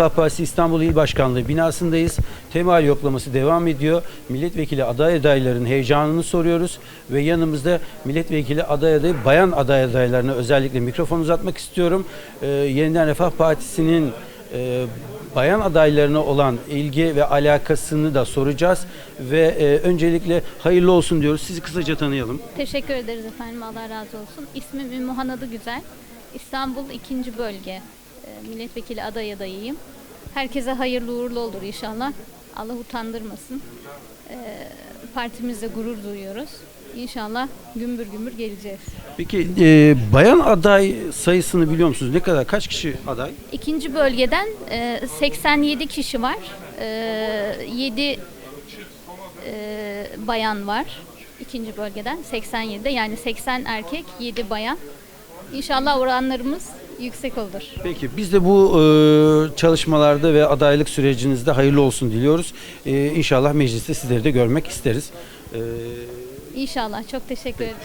Refah Partisi İstanbul İl Başkanlığı binasındayız. Temal yoklaması devam ediyor. Milletvekili aday adaylarının heyecanını soruyoruz ve yanımızda milletvekili aday adayı, bayan aday adaylarına özellikle mikrofon uzatmak istiyorum. Ee, Yeniden Refah Partisi'nin e, bayan adaylarına olan ilgi ve alakasını da soracağız ve e, öncelikle hayırlı olsun diyoruz. Sizi kısaca tanıyalım. Teşekkür ederiz efendim. Allah razı olsun. İsmim Adı Güzel. İstanbul 2. Bölge Milletvekili aday adayıyım. Herkese hayırlı uğurlu olur inşallah. Allah utandırmasın. E, Partimizle gurur duyuyoruz. İnşallah gümbür gümbür geleceğiz. Peki e, bayan aday sayısını biliyor musunuz? Ne kadar? Kaç kişi aday? İkinci bölgeden e, 87 kişi var. E, 7 e, bayan var. İkinci bölgeden 87'de yani 80 erkek 7 bayan. İnşallah oranlarımız yüksek olur. Peki biz de bu e, çalışmalarda ve adaylık sürecinizde hayırlı olsun diliyoruz. E, inşallah mecliste sizleri de görmek isteriz. E, İnşallah çok teşekkür ederim.